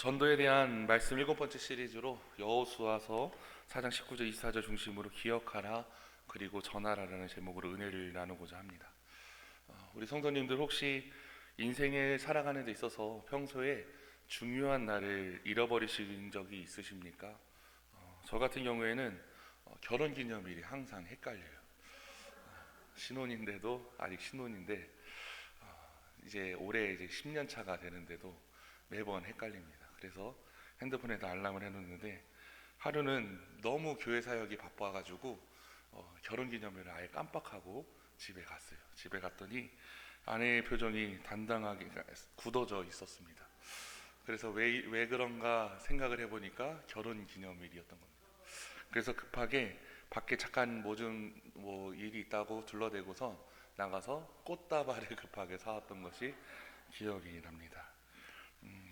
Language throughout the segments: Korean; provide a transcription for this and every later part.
전도에 대한 말씀 일곱 번째 시리즈로 여호수아서 4장 19절 24절 중심으로 기억하라 그리고 전하라라는 제목으로 은혜를 나누고자 합니다. 어, 우리 성도님들 혹시 인생을 살아가는 데 있어서 평소에 중요한 날을 잃어버리신 적이 있으십니까? 어, 저 같은 경우에는 어, 결혼 기념일이 항상 헷갈려요. 어, 신혼인데도 아직 신혼인데 어, 이제 올해 이제 10년 차가 되는데도 매번 헷갈립니다. 그래서 핸드폰에다 알람을 해놓는데 하루는 너무 교회 사역이 바빠가지고 어, 결혼기념일을 아예 깜빡하고 집에 갔어요. 집에 갔더니 아내의 표정이 단단하게 굳어져 있었습니다. 그래서 왜, 왜 그런가 생각을 해보니까 결혼기념일이었던 겁니다. 그래서 급하게 밖에 잠깐 뭐좀 뭐 일이 있다고 둘러대고서 나가서 꽃다발을 급하게 사왔던 것이 기억이 납니다.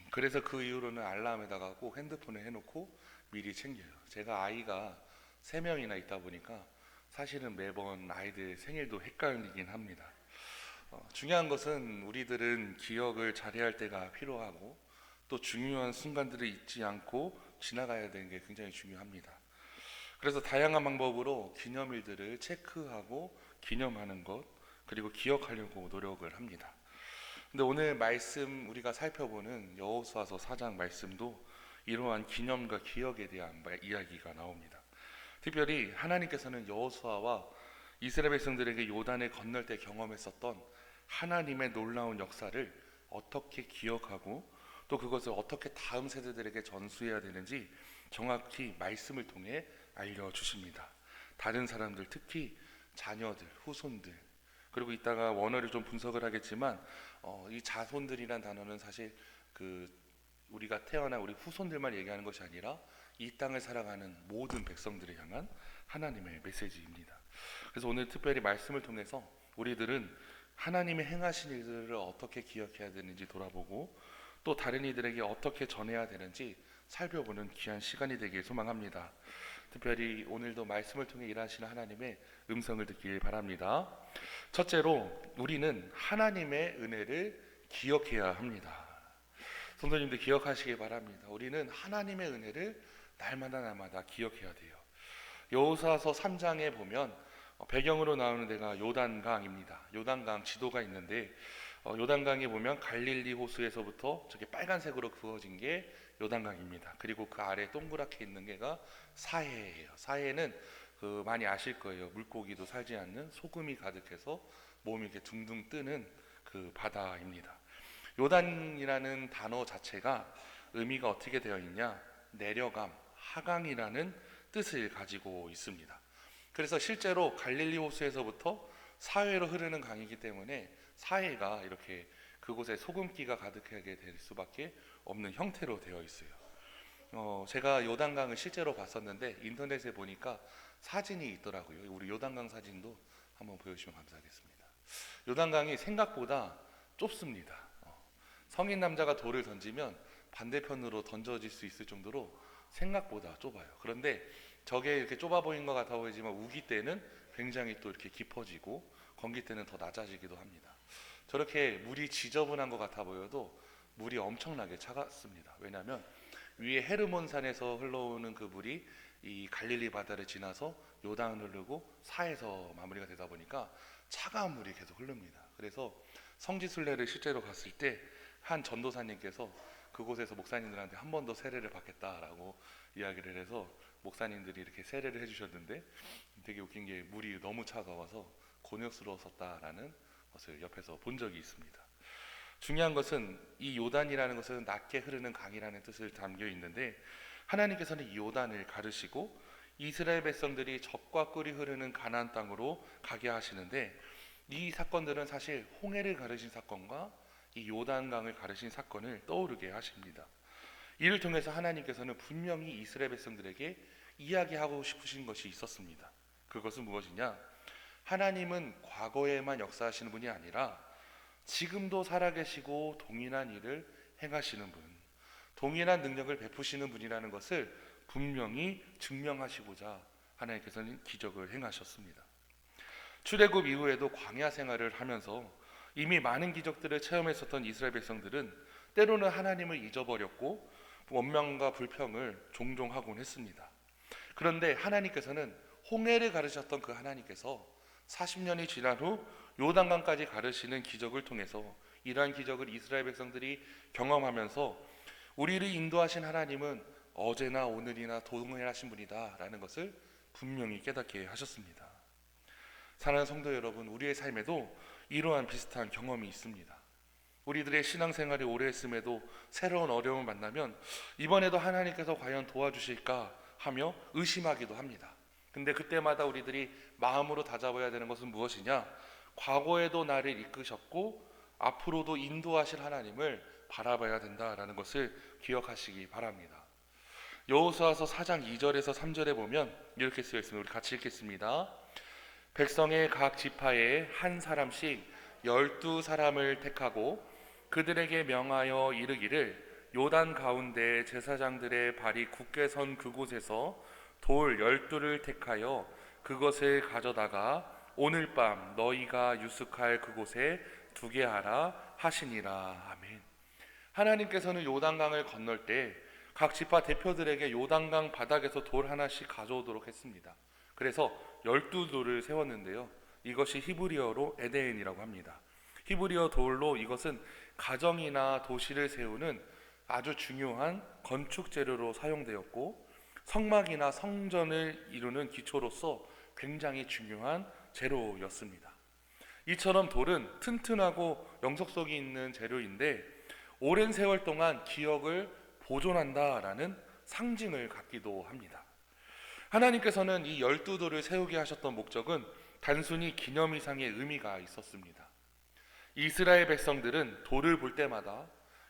음, 그래서 그 이후로는 알람에다가 꼭 핸드폰에 해놓고 미리 챙겨요. 제가 아이가 세 명이나 있다 보니까 사실은 매번 아이들 생일도 헷갈리긴 합니다. 어, 중요한 것은 우리들은 기억을 잘해야 할 때가 필요하고 또 중요한 순간들을 잊지 않고 지나가야 되는 게 굉장히 중요합니다. 그래서 다양한 방법으로 기념일들을 체크하고 기념하는 것 그리고 기억하려고 노력을 합니다. 근데 오늘 말씀 우리가 살펴보는 여호수아서 4장 말씀도 이러한 기념과 기억에 대한 말- 이야기가 나옵니다. 특별히 하나님께서는 여호수아와 이스라엘 백성들에게 요단을 건널 때 경험했었던 하나님의 놀라운 역사를 어떻게 기억하고 또 그것을 어떻게 다음 세대들에게 전수해야 되는지 정확히 말씀을 통해 알려 주십니다. 다른 사람들 특히 자녀들, 후손들 그리고 이따가 원어를 좀 분석을 하겠지만 어, 이 자손들이란 단어는 사실 그 우리가 태어난 우리 후손들만 얘기하는 것이 아니라 이 땅을 살아가는 모든 백성들을 향한 하나님의 메시지입니다. 그래서 오늘 특별히 말씀을 통해서 우리들은 하나님의 행하신 일들을 어떻게 기억해야 되는지 돌아보고 또 다른 이들에게 어떻게 전해야 되는지 살펴보는 귀한 시간이 되길 소망합니다. 특별히 오늘도 말씀을 통해 일하시는 하나님의 음성을 듣길 바랍니다. 첫째로 우리는 하나님의 은혜를 기억해야 합니다. 성도님들 기억하시기 바랍니다. 우리는 하나님의 은혜를 날마다 날마다 기억해야 돼요. 여호사서 3장에 보면 어, 배경으로 나오는 데가 요단강입니다. 요단강 지도가 있는데 어, 요단강에 보면 갈릴리 호수에서부터 저게 빨간색으로 그어진 게 요단강입니다. 그리고 그 아래 동그랗게 있는 게가 사해예요. 사해는 그 많이 아실 거예요. 물고기도 살지 않는 소금이 가득해서 몸이 이렇게 둥둥 뜨는 그 바다입니다. 요단이라는 단어 자체가 의미가 어떻게 되어 있냐? 내려감, 하강이라는 뜻을 가지고 있습니다. 그래서 실제로 갈릴리 호수에서부터 사해로 흐르는 강이기 때문에 사해가 이렇게 그곳에 소금기가 가득하게 될 수밖에 없는 형태로 되어 있어요. 어, 제가 요단강을 실제로 봤었는데 인터넷에 보니까 사진이 있더라고요. 우리 요단강 사진도 한번 보여주시면 감사하겠습니다. 요단강이 생각보다 좁습니다. 어, 성인 남자가 돌을 던지면 반대편으로 던져질 수 있을 정도로 생각보다 좁아요. 그런데 저게 이렇게 좁아 보이는 것 같아 보이지만 우기 때는 굉장히 또 이렇게 깊어지고 건기 때는 더 낮아지기도 합니다. 저렇게 물이 지저분한 것 같아 보여도 물이 엄청나게 차갑습니다. 왜냐하면 위에 헤르몬산에서 흘러오는 그 물이 이 갈릴리 바다를 지나서 요단을 흐르고 사에서 마무리가 되다 보니까 차가운 물이 계속 흐릅니다. 그래서 성지순례를 실제로 갔을 때 한 전도사님께서 그곳에서 목사님들한테 한 번 더 세례를 받겠다라고 이야기를 해서 목사님들이 이렇게 세례를 해주셨는데 되게 웃긴 게 물이 너무 차가워서 곤욕스러웠었다라는 것을 옆에서 본 적이 있습니다. 중요한 것은 이 요단이라는 것은 낮게 흐르는 강이라는 뜻을 담겨 있는데 하나님께서는 이 요단을 가르시고 이스라엘 백성들이 적과 꿀이 흐르는 가나안 땅으로 가게 하시는데 이 사건들은 사실 홍해를 가르신 사건과 이 요단강을 가르신 사건을 떠오르게 하십니다. 이를 통해서 하나님께서는 분명히 이스라엘 백성들에게 이야기하고 싶으신 것이 있었습니다. 그것은 무엇이냐? 하나님은 과거에만 역사하시는 분이 아니라 지금도 살아계시고 동일한 일을 행하시는 분, 동일한 능력을 베푸시는 분이라는 것을 분명히 증명하시고자 하나님께서는 기적을 행하셨습니다. 출애굽 이후에도 광야 생활을 하면서 이미 많은 기적들을 체험했었던 이스라엘 백성들은 때로는 하나님을 잊어버렸고 원망과 불평을 종종 하곤 했습니다. 그런데 하나님께서는 홍해를 가르셨던 그 하나님께서 40년이 지난 후 요단강까지 가르시는 기적을 통해서 이러한 기적을 이스라엘 백성들이 경험하면서 우리를 인도하신 하나님은 어제나 오늘이나 동일하신 분이다라는 것을 분명히 깨닫게 하셨습니다. 사랑하는 성도 여러분, 우리의 삶에도 이러한 비슷한 경험이 있습니다. 우리들의 신앙생활이 오래 했음에도 새로운 어려움을 만나면 이번에도 하나님께서 과연 도와주실까 하며 의심하기도 합니다. 근데 그때마다 우리들이 마음으로 다잡아야 되는 것은 무엇이냐? 과거에도 나를 이끄셨고 앞으로도 인도하실 하나님을 바라봐야 된다라는 것을 기억하시기 바랍니다. 여호수아서 4장 2절에서 3절에 보면 이렇게 쓰여 있습니다. 우리 같이 읽겠습니다. 백성의 각 지파에 한 사람씩 열두 사람을 택하고 그들에게 명하여 이르기를 요단 가운데 제사장들의 발이 굳게 선 그곳에서 돌 열두를 택하여 그것을 가져다가 오늘 밤 너희가 유숙할 그곳에 두게 하라 하시니라 아멘. 하나님께서는 요단강을 건널 때 각 지파 대표들에게 요단강 바닥에서 돌 하나씩 가져오도록 했습니다. 그래서 열두 돌을 세웠는데요. 이것이 히브리어로 에데인이라고 합니다. 히브리어 돌로 이것은 가정이나 도시를 세우는 아주 중요한 건축 재료로 사용되었고 성막이나 성전을 이루는 기초로서 굉장히 중요한 재료였습니다. 이처럼 돌은 튼튼하고 영속성이 있는 재료인데 오랜 세월 동안 기억을 보존한다라는 상징을 갖기도 합니다. 하나님께서는 이 열두 돌을 세우게 하셨던 목적은 단순히 기념 이상의 의미가 있었습니다. 이스라엘 백성들은 돌을 볼 때마다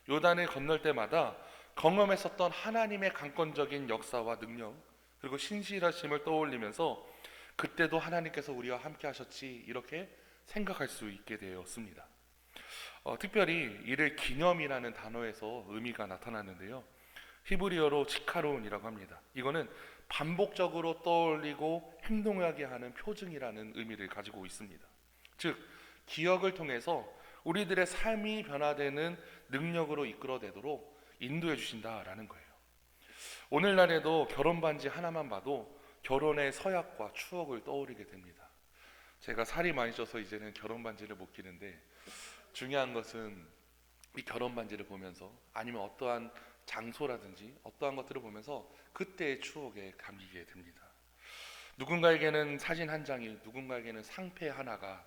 요단을 건널 때마다 경험했었던 하나님의 강권적인 역사와 능력 그리고 신실하심을 떠올리면서 그때도 하나님께서 우리와 함께 하셨지 이렇게 생각할 수 있게 되었습니다. 어, 특별히 이를 기념이라는 단어에서 의미가 나타나는데요. 히브리어로 지카론이라고 합니다. 이거는 반복적으로 떠올리고 행동하게 하는 표징이라는 의미를 가지고 있습니다. 즉 기억을 통해서 우리들의 삶이 변화되는 능력으로 이끌어내도록 인도해 주신다라는 거예요. 오늘날에도 결혼 반지 하나만 봐도 결혼의 서약과 추억을 떠올리게 됩니다. 제가 살이 많이 쪄서 이제는 결혼 반지를 못 끼는데 중요한 것은 이 결혼 반지를 보면서 아니면 어떠한 장소라든지 어떠한 것들을 보면서 그때의 추억에 감기게 됩니다. 누군가에게는 사진 한 장이 누군가에게는 상패 하나가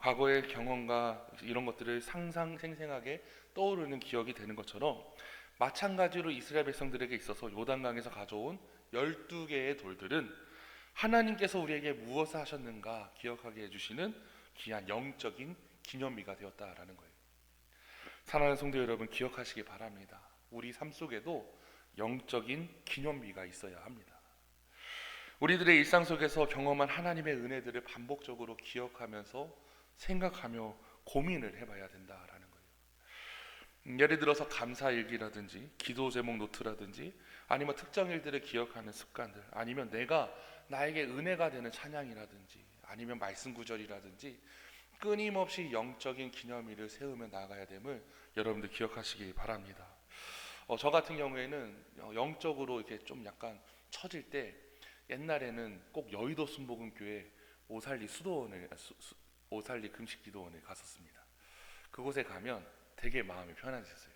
과거의 경험과 이런 것들을 상상 생생하게 떠오르는 기억이 되는 것처럼 마찬가지로 이스라엘 백성들에게 있어서 요단강에서 가져온 12개의 돌들은 하나님께서 우리에게 무엇을 하셨는가 기억하게 해주시는 귀한 영적인 기념비가 되었다라는 거예요. 사랑하는 성도 여러분 기억하시기 바랍니다. 우리 삶 속에도 영적인 기념비가 있어야 합니다. 우리들의 일상 속에서 경험한 하나님의 은혜들을 반복적으로 기억하면서 생각하며 고민을 해봐야 된다라는 거예요. 음, 예를 들어서 감사 일기라든지 기도 제목 노트라든지 아니면 특정 일들을 기억하는 습관들 아니면 내가 나에게 은혜가 되는 찬양이라든지 아니면 말씀 구절이라든지 끊임없이 영적인 기념일을 세우며 나가야 됨을 여러분들 기억하시기 바랍니다. 어, 저 같은 경우에는 어, 영적으로 이렇게 좀 약간 처질 때 옛날에는 꼭 여의도 순복음교회 오살리 수도원을 아, 수, 수, 오살리 금식기도원에 갔었습니다. 그곳에 가면 되게 마음이 편안해졌어요.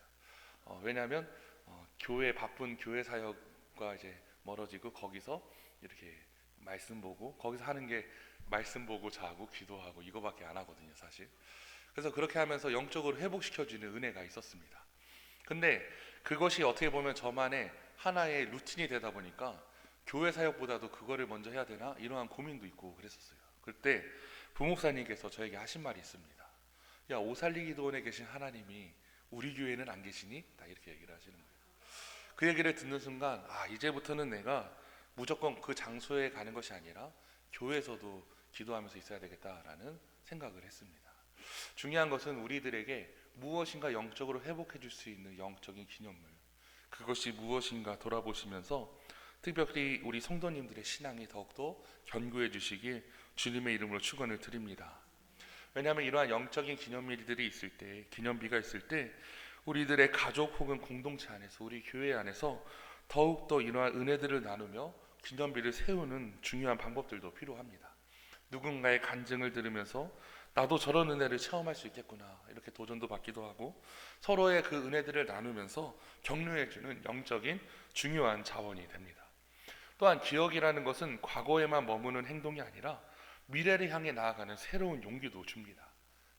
어, 왜냐하면 어, 교회 바쁜 교회 사역과 이제 멀어지고 거기서 이렇게 말씀 보고 거기서 하는 게 말씀 보고 자고 기도하고 이거밖에 안 하거든요, 사실. 그래서 그렇게 하면서 영적으로 회복시켜 주는 은혜가 있었습니다. 근데 그것이 어떻게 보면 저만의 하나의 루틴이 되다 보니까 교회 사역보다도 그거를 먼저 해야 되나 이러한 고민도 있고 그랬었어요. 그때 부목사님께서 저에게 하신 말이 있습니다. 야 오살리 기도원에 계신 하나님이 우리 교회는 안 계시니? 다 이렇게 얘기를 하시는 거예요. 그 얘기를 듣는 순간 아 이제부터는 내가 무조건 그 장소에 가는 것이 아니라 교회에서도 기도하면서 있어야 되겠다라는 생각을 했습니다. 중요한 것은 우리들에게 무엇인가 영적으로 회복해 줄 수 있는 영적인 기념물 그것이 무엇인가 돌아보시면서 특별히 우리 성도님들의 신앙이 더욱더 견고해 주시길 주님의 이름으로 축원을 드립니다. 왜냐하면 이러한 영적인 기념일들이 있을 때, 기념비가 있을 때 우리들의 가족 혹은 공동체 안에서 우리 교회 안에서 더욱 더 이러한 은혜들을 나누며 기념비를 세우는 중요한 방법들도 필요합니다. 누군가의 간증을 들으면서 나도 저런 은혜를 체험할 수 있겠구나 이렇게 도전도 받기도 하고 서로의 그 은혜들을 나누면서 격려해주는 영적인 중요한 자원이 됩니다. 또한 기억이라는 것은 과거에만 머무는 행동이 아니라 미래를 향해 나아가는 새로운 용기도 줍니다.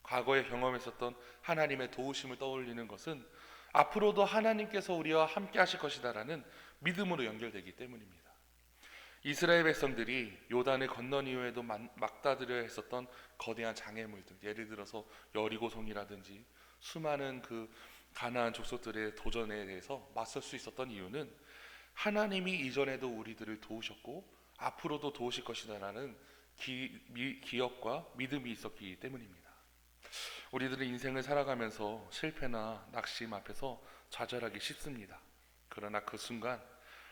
과거에 경험했었던 하나님의 도우심을 떠올리는 것은 앞으로도 하나님께서 우리와 함께 하실 것이다라는 믿음으로 연결되기 때문입니다. 이스라엘 백성들이 요단을 건넌 이후에도 막- 막다들여 했었던 거대한 장애물들, 예를 들어서 여리고성이라든지 수많은 그 가나안 족속들의 도전에 대해서 맞설 수 있었던 이유는 하나님이 이전에도 우리들을 도우셨고 앞으로도 도우실 것이다라는 기, 미- 기억과 믿음이 있었기 때문입니다. 우리들은 인생을 살아가면서 실패나 낙심 앞에서 좌절하기 쉽습니다. 그러나 그 순간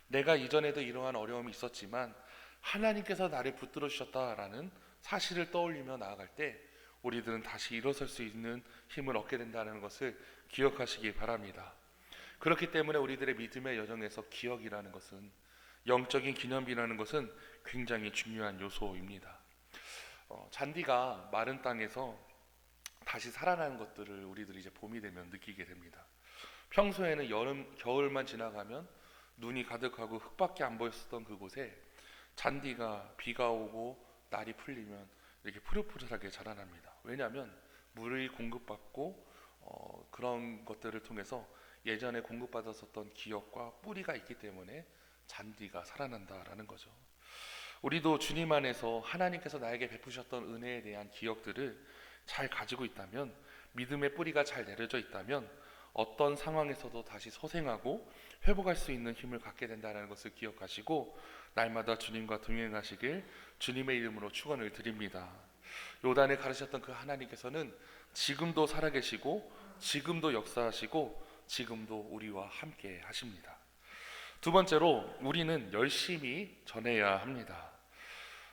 내가 이전에도 이러한 어려움이 있었지만 하나님께서 나를 붙들어 주셨다라는 사실을 떠올리며 나아갈 때 우리들은 다시 일어설 수 있는 힘을 얻게 된다는 것을 기억하시기 바랍니다. 그렇기 때문에 우리들의 믿음의 여정에서 기억이라는 것은 영적인 기념비라는 것은 굉장히 중요한 요소입니다. 어, 잔디가 마른 땅에서 다시 살아나는 것들을 우리들이 이제 봄이 되면 느끼게 됩니다. 평소에는 여름, 겨울만 지나가면 눈이 가득하고 흙밖에 안 보였었던 그곳에 잔디가 비가 오고 날이 풀리면 이렇게 푸릇푸릇하게 자라납니다. 왜냐하면 물이 공급받고 어, 그런 것들을 통해서 예전에 공급받았었던 기억과 뿌리가 있기 때문에 잔디가 살아난다라는 거죠. 우리도 주님 안에서 하나님께서 나에게 베푸셨던 은혜에 대한 기억들을 잘 가지고 있다면 믿음의 뿌리가 잘 내려져 있다면 어떤 상황에서도 다시 소생하고 회복할 수 있는 힘을 갖게 된다는 것을 기억하시고 날마다 주님과 동행하시길 주님의 이름으로 축원을 드립니다. 요단을 가르셨던 그 하나님께서는 지금도 살아계시고 지금도 역사하시고 지금도 우리와 함께 하십니다. 두 번째로 우리는 열심히 전해야 합니다.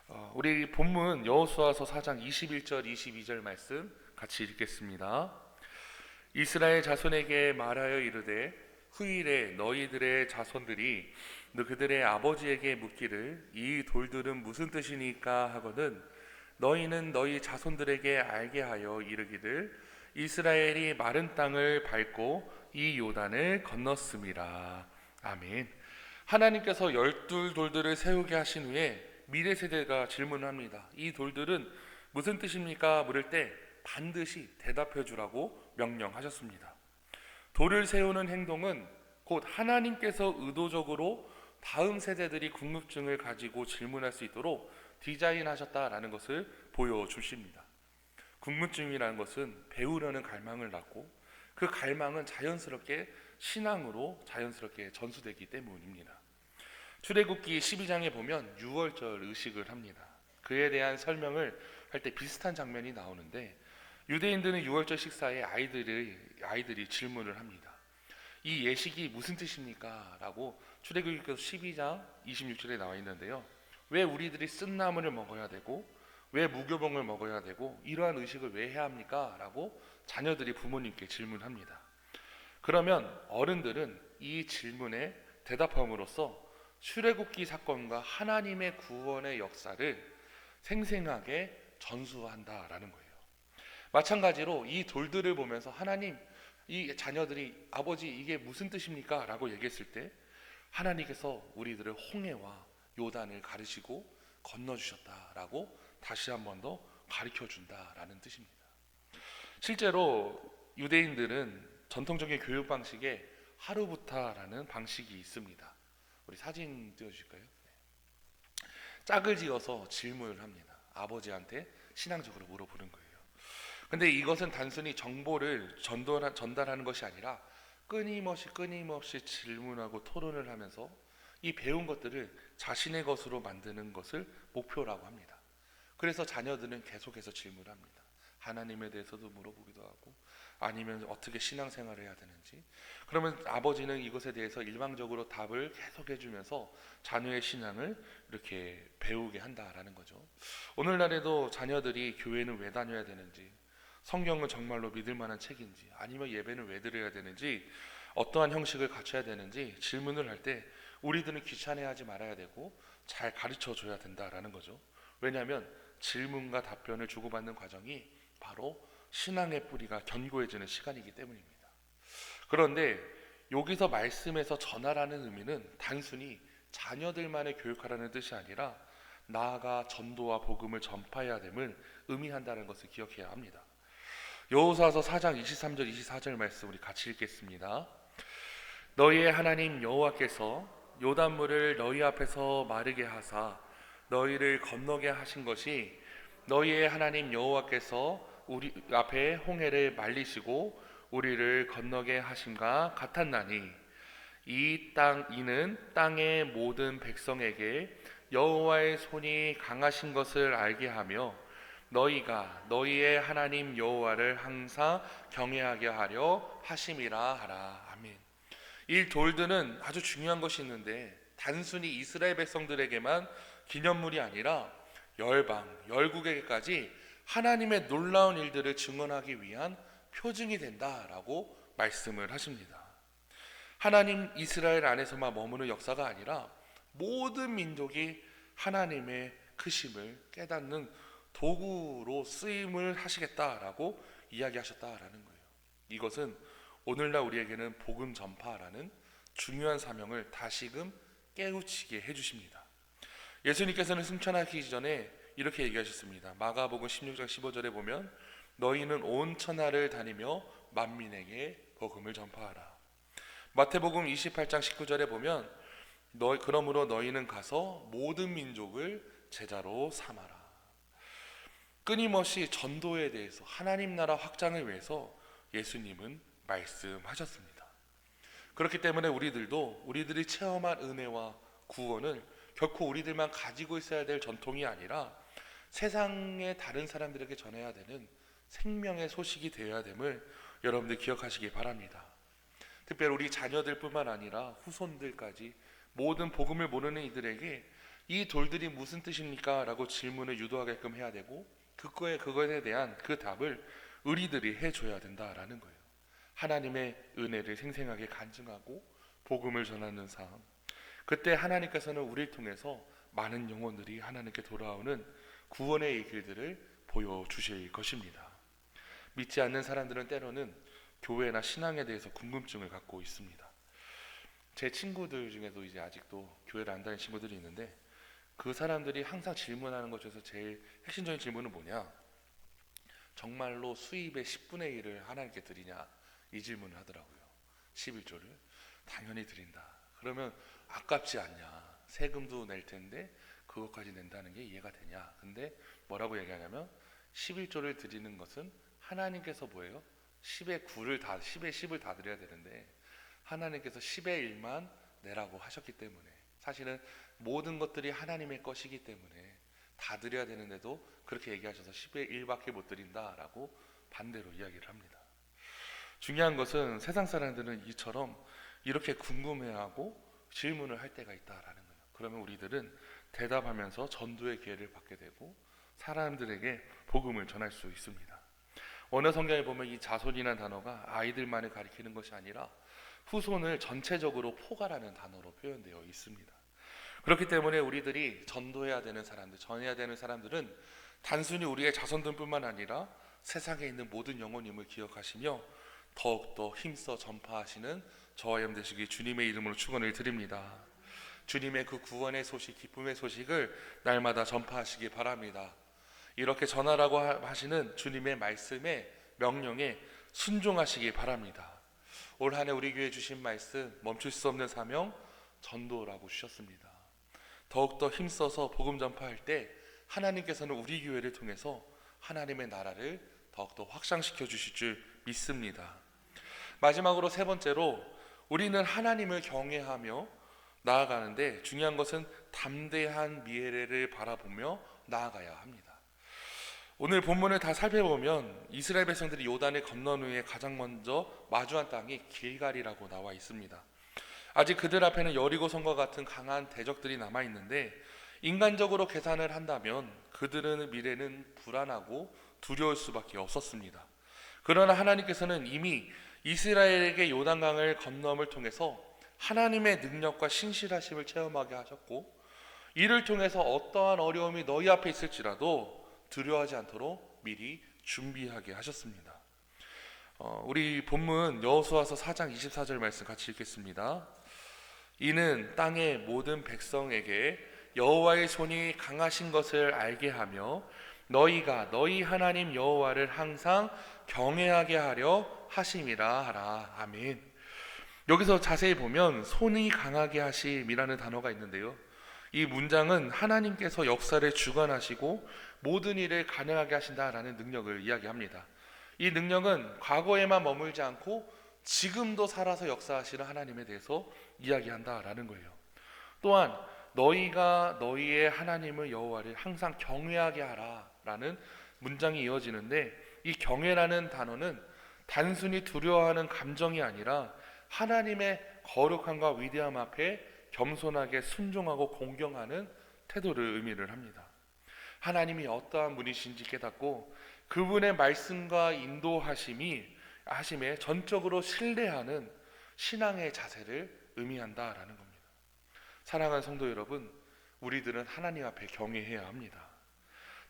어, 우리 본문 여호수아서 4장 21절 22절 말씀 같이 읽겠습니다. 이스라엘 자손에게 말하여 이르되 후일에 너희들의 자손들이 너 그들의 아버지에게 묻기를 이 돌들은 무슨 뜻이니까 하거든 너희는 너희 자손들에게 알게 하여 이르기를 이스라엘이 마른 땅을 밟고 이 요단을 건넜음이라 아멘. 하나님께서 열둘 돌들을 세우게 하신 후에 미래 세대가 질문합니다. 이 돌들은 무슨 뜻입니까? 물을 때 반드시 대답해 주라고 명령하셨습니다. 돌을 세우는 행동은 곧 하나님께서 의도적으로 다음 세대들이 궁금증을 가지고 질문할 수 있도록 디자인하셨다라는 것을 보여주십니다. 궁금증이라는 것은 배우려는 갈망을 낳고 그 갈망은 자연스럽게 신앙으로 자연스럽게 전수되기 때문입니다. 출애굽기 12장에 보면 6월절 의식을 합니다. 그에 대한 설명을 할 때 비슷한 장면이 나오는데 유대인들은 6월절 식사에 아이들이 아이들이 질문을 합니다. 이 예식이 무슨 뜻입니까? 라고 출애굽기서 12장 26절에 나와 있는데요. 왜 우리들이 쓴 나물을 먹어야 되고 왜 무교봉을 먹어야 되고 이러한 의식을 왜 해야 합니까? 라고 자녀들이 부모님께 질문합니다. 그러면 어른들은 이 질문에 대답함으로써 출애굽기 사건과 하나님의 구원의 역사를 생생하게 전수한다라는 거예요. 마찬가지로 이 돌들을 보면서 하나님 이 자녀들이 아버지 이게 무슨 뜻입니까? 라고 얘기했을 때 하나님께서 우리들을 홍해와 요단을 가르시고 건너 주셨다라고 다시 한 번 더 가르쳐 준다라는 뜻입니다. 실제로 유대인들은 전통적인 교육 방식에 하루부타라는 방식이 있습니다. 우리 사진 띄워 주실까요? 네. 짝을 지어서 질문을 합니다. 아버지한테 신앙적으로 물어보는 거예요. 근데 이것은 단순히 정보를 전달, 전달하는 것이 아니라 끊임없이 끊임없이 질문하고 토론을 하면서 이 배운 것들을 자신의 것으로 만드는 것을 목표라고 합니다. 그래서 자녀들은 계속해서 질문합니다. 하나님에 대해서도 물어보기도 하고 아니면 어떻게 신앙생활을 해야 되는지 그러면 아버지는 이것에 대해서 일방적으로 답을 계속 해 주면서 자녀의 신앙을 이렇게 배우게 한다라는 거죠. 오늘날에도 자녀들이 교회는 왜 다녀야 되는지 성경은 정말로 믿을 만한 책인지 아니면 예배는 왜 드려야 되는지 어떠한 형식을 갖춰야 되는지 질문을 할 때 우리들은 귀찮아하지 말아야 되고 잘 가르쳐 줘야 된다라는 거죠. 왜냐하면 질문과 답변을 주고받는 과정이 바로 신앙의 뿌리가 견고해지는 시간이기 때문입니다. 그런데 여기서 말씀에서 전하라는 의미는 단순히 자녀들만의 교육하라는 뜻이 아니라 나아가 전도와 복음을 전파해야 됨을 의미한다는 것을 기억해야 합니다. 여호수아서 4장 23절 24절 말씀 우리 같이 읽겠습니다. 너희의 하나님 여호와께서 요단물을 너희 앞에서 마르게 하사 너희를 건너게 하신 것이 너희의 하나님 여호와께서 우리 앞에 홍해를 말리시고 우리를 건너게 하심과 같았나니 이 땅 이는 땅의 모든 백성에게 여호와의 손이 강하신 것을 알게 하며 너희가 너희의 하나님 여호와를 항상 경외하게 하려 하심이라 하라 아멘. 이 돌들은 아주 중요한 것이 있는데 단순히 이스라엘 백성들에게만 기념물이 아니라 열방 열국에게까지 하나님의 놀라운 일들을 증언하기 위한 표징이 된다라고 말씀을 하십니다. 하나님 이스라엘 안에서만 머무는 역사가 아니라 모든 민족이 하나님의 크심을 깨닫는 도구로 쓰임을 하시겠다라고 이야기하셨다라는 거예요. 이것은 오늘날 우리에게는 복음 전파라는 중요한 사명을 다시금 깨우치게 해주십니다. 예수님께서는 승천하기 전에 이렇게 얘기하셨습니다. 마가복음 16장 15절에 보면 너희는 온 천하를 다니며 만민에게 복음을 전파하라. 마태복음 28장 19절에 보면 너 그러므로 너희는 가서 모든 민족을 제자로 삼아라. 끊임없이 전도에 대해서 하나님 나라 확장을 위해서 예수님은 말씀하셨습니다. 그렇기 때문에 우리들도 우리들이 체험한 은혜와 구원을 결코 우리들만 가지고 있어야 될 전통이 아니라 세상의 다른 사람들에게 전해야 되는 생명의 소식이 되어야 됨을 여러분들 기억하시기 바랍니다. 특별히 우리 자녀들뿐만 아니라 후손들까지 모든 복음을 모르는 이들에게 이 돌들이 무슨 뜻입니까? 라고 질문을 유도하게끔 해야 되고 그거에 그것에 대한 그 답을 우리들이 해줘야 된다라는 거예요. 하나님의 은혜를 생생하게 간증하고 복음을 전하는 삶. 그때 하나님께서는 우리를 통해서 많은 영혼들이 하나님께 돌아오는 구원의 길들을 보여주실 것입니다. 믿지 않는 사람들은 때로는 교회나 신앙에 대해서 궁금증을 갖고 있습니다. 제 친구들 중에도 이제 아직도 교회를 안 다니는 친구들이 있는데 그 사람들이 항상 질문하는 것 중에서 제일 핵심적인 질문은 뭐냐? 정말로 수입의 10분의 1을 하나님께 드리냐? 이 질문을 하더라고요. 11조를 당연히 드린다. 그러면 아깝지 않냐? 세금도 낼 텐데 그것까지 낸다는 게 이해가 되냐? 근데 뭐라고 얘기하냐면 11조를 드리는 것은 하나님께서 뭐예요? 10의 9를 다 10의 10을 다 드려야 되는데 하나님께서 10의 1만 내라고 하셨기 때문에 사실은 모든 것들이 하나님의 것이기 때문에 다 드려야 되는데도 그렇게 얘기하셔서 10의 1밖에 못 드린다라고 반대로 이야기를 합니다. 중요한 것은 세상 사람들은 이처럼 이렇게 궁금해하고 질문을 할 때가 있다라는 거예요. 그러면 우리들은 대답하면서 전도의 기회를 받게 되고 사람들에게 복음을 전할 수 있습니다. 어느 성경에 보면 이 자손이라는 단어가 아이들만을 가리키는 것이 아니라 후손을 전체적으로 포괄하는 단어로 표현되어 있습니다. 그렇기 때문에 우리들이 전도해야 되는 사람들, 전해야 되는 사람들은 단순히 우리의 자손들뿐만 아니라 세상에 있는 모든 영혼임을 기억하시며 더욱더 힘써 전파하시는 저와 여러분 되시기 주님의 이름으로 축원을 드립니다. 주님의 그 구원의 소식, 기쁨의 소식을 날마다 전파하시기 바랍니다. 이렇게 전하라고 하시는 주님의 말씀에 명령에 순종하시기 바랍니다. 올 한해 우리 교회 주신 말씀 멈출 수 없는 사명 전도라고 주셨습니다. 더욱더 힘써서 복음 전파할 때 하나님께서는 우리 교회를 통해서 하나님의 나라를 더욱더 확장시켜 주실 줄 믿습니다. 마지막으로 세 번째로 우리는 하나님을 경외하며 나아가는데 중요한 것은 담대한 미래를 바라보며 나아가야 합니다. 오늘 본문을 다 살펴보면 이스라엘 백성들이 요단을 건넌 후에 가장 먼저 마주한 땅이 길갈이라고 나와 있습니다. 아직 그들 앞에는 여리고 성과 같은 강한 대적들이 남아 있는데 인간적으로 계산을 한다면 그들은 미래는 불안하고 두려울 수밖에 없었습니다. 그러나 하나님께서는 이미 이스라엘에게 요단강을 건너음을 통해서 하나님의 능력과 신실하심을 체험하게 하셨고 이를 통해서 어떠한 어려움이 너희 앞에 있을지라도 두려워하지 않도록 미리 준비하게 하셨습니다. 어, 우리 본문 여호수아서 4장 24절 말씀 같이 읽겠습니다. 이는 땅의 모든 백성에게 여호와의 손이 강하신 것을 알게 하며 너희가 너희 하나님 여호와를 항상 경외하게 하려 하심이라 하라. 아멘. 여기서 자세히 보면 손이 강하게 하심이라는 단어가 있는데요. 이 문장은 하나님께서 역사를 주관하시고 모든 일을 가능하게 하신다라는 능력을 이야기합니다. 이 능력은 과거에만 머물지 않고 지금도 살아서 역사하시는 하나님에 대해서 이야기한다라는 거예요. 또한 너희가 너희의 하나님을 여호와를 항상 경외하게 하라라는 문장이 이어지는데 이 경외라는 단어는 단순히 두려워하는 감정이 아니라 하나님의 거룩함과 위대함 앞에 겸손하게 순종하고 공경하는 태도를 의미를 합니다. 하나님이 어떠한 분이신지 깨닫고 그분의 말씀과 인도하심이 하심에 전적으로 신뢰하는 신앙의 자세를 의미한다라는 겁니다. 사랑하는 성도 여러분, 우리들은 하나님 앞에 경외해야 합니다.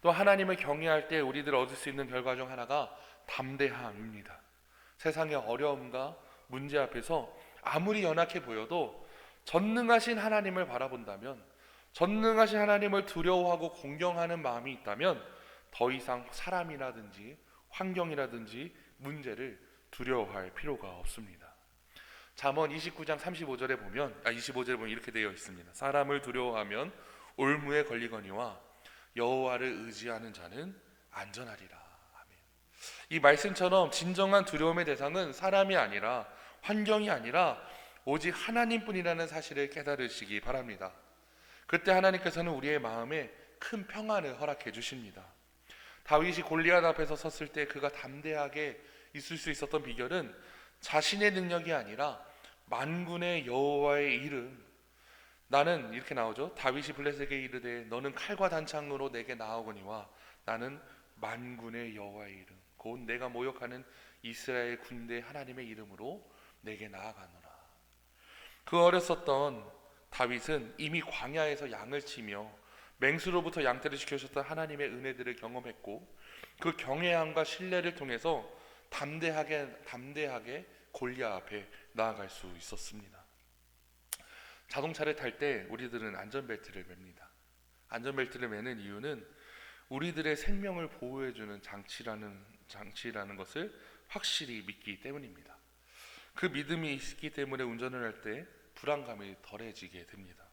또 하나님을 경외할 때 우리들 얻을 수 있는 결과 중 하나가 담대함입니다. 세상의 어려움과 문제 앞에서 아무리 연약해 보여도 전능하신 하나님을 바라본다면 전능하신 하나님을 두려워하고 공경하는 마음이 있다면 더 이상 사람이라든지 환경이라든지 문제를 두려워할 필요가 없습니다. 잠언 29장 35절에 보면 아 25절에 보면 이렇게 되어 있습니다. 사람을 두려워하면 올무에 걸리거니와 여호와를 의지하는 자는 안전하리라. 아멘. 이 말씀처럼 진정한 두려움의 대상은 사람이 아니라 환경이 아니라 오직 하나님뿐이라는 사실을 깨달으시기 바랍니다. 그때 하나님께서는 우리의 마음에 큰 평안을 허락해 주십니다. 다윗이 골리앗 앞에서 섰을 때 그가 담대하게 있을 수 있었던 비결은 자신의 능력이 아니라 만군의 여호와의 이름 나는 이렇게 나오죠. 다윗이 블레셋에게 이르되 너는 칼과 단창으로 내게 나오거니와 나는 만군의 여호와의 이름 곧 내가 모욕하는 이스라엘 군대 하나님의 이름으로 내게 나아가노라. 그 어렸었던 다윗은 이미 광야에서 양을 치며 맹수로부터 양떼를 지켜주셨던 하나님의 은혜들을 경험했고 그 경외함과 신뢰를 통해서 담대하게 담대하게 골리앗 앞에 나아갈 수 있었습니다. 자동차를 탈 때 우리들은 안전벨트를 맵니다. 안전벨트를 매는 이유는 우리들의 생명을 보호해주는 장치라는 장치라는 것을 확실히 믿기 때문입니다. 그 믿음이 있기 때문에 운전을 할 때 불안감이 덜해지게 됩니다.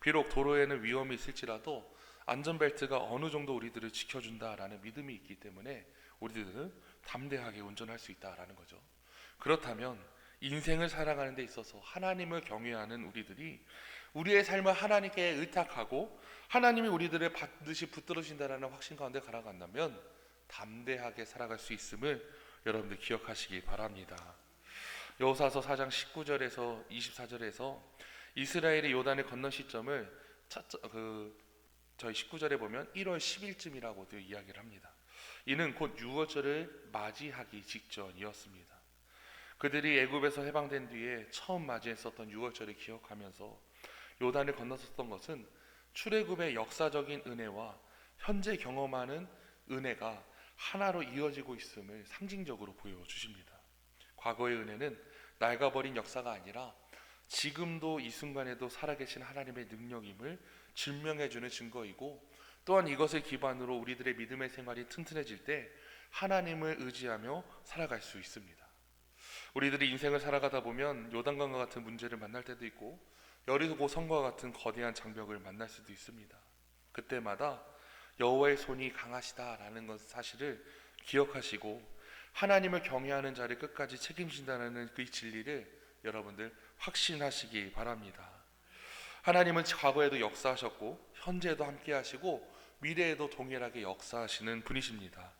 비록 도로에는 위험이 있을지라도 안전벨트가 어느 정도 우리들을 지켜준다라는 믿음이 있기 때문에 우리들은 담대하게 운전할 수 있다라는 거죠. 그렇다면 인생을 살아가는 데 있어서 하나님을 경외하는 우리들이 우리의 삶을 하나님께 의탁하고 하나님이 우리들을 반드시 붙들으신다라는 확신 가운데 살아간다면 담대하게 살아갈 수 있음을 여러분들 기억하시기 바랍니다. 여호사서 4장 19절에서 24절에서 이스라엘이 요단을 건넌 시점을 첫, 그 저희 19절에 보면 1월 10일쯤이라고도 이야기를 합니다. 이는 곧 유월절을 맞이하기 직전이었습니다. 그들이 애굽에서 해방된 뒤에 처음 맞이했었던 유월절을 기억하면서 요단을 건넜었던 것은 출애굽의 역사적인 은혜와 현재 경험하는 은혜가 하나로 이어지고 있음을 상징적으로 보여주십니다. 과거의 은혜는 낡아버린 역사가 아니라 지금도 이 순간에도 살아계신 하나님의 능력임을 증명해주는 증거이고 또한 이것을 기반으로 우리들의 믿음의 생활이 튼튼해질 때 하나님을 의지하며 살아갈 수 있습니다. 우리들이 인생을 살아가다 보면 요단강과 같은 문제를 만날 때도 있고 여리고 성과 같은 거대한 장벽을 만날 수도 있습니다. 그때마다 여호와의 손이 강하시다라는 것 사실을 기억하시고 하나님을 경외하는 자를 끝까지 책임진다는 그 진리를 여러분들 확신하시기 바랍니다. 하나님은 과거에도 역사하셨고 현재에도 함께 하시고 미래에도 동일하게 역사하시는 분이십니다.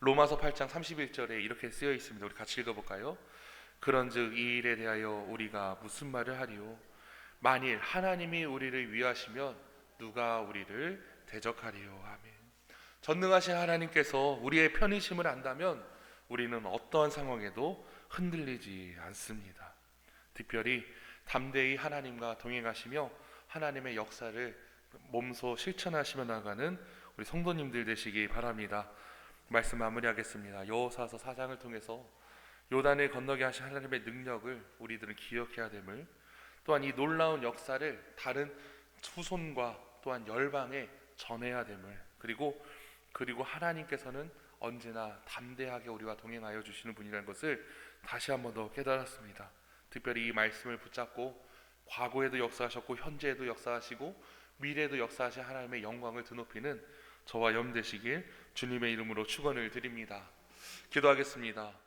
로마서 8장 31절에 이렇게 쓰여 있습니다. 우리 같이 읽어 볼까요? 그런즉 이 일에 대하여 우리가 무슨 말을 하리요? 만일 하나님이 우리를 위하시면 누가 우리를 대적하리요? 아멘. 전능하신 하나님께서 우리의 편이심을 안다면 우리는 어떠한 상황에도 흔들리지 않습니다. 특별히 담대히 하나님과 동행하시며 하나님의 역사를 몸소 실천하시며 나가는 우리 성도님들 되시기 바랍니다. 말씀 마무리하겠습니다. 여호사서 4장을 통해서 요단을 건너게 하신 하나님의 능력을 우리들은 기억해야 됨을 또한 이 놀라운 역사를 다른 후손과 또한 열방에 전해야 됨을 그리고 그리고 하나님께서는 언제나 담대하게 우리와 동행하여 주시는 분이라는 것을 다시 한번 더 깨달았습니다. 특별히 이 말씀을 붙잡고 과거에도 역사하셨고 현재에도 역사하시고 미래에도 역사하신 하나님의 영광을 드높이는 저와 염되시길 주님의 이름으로 축원을 드립니다. 기도하겠습니다.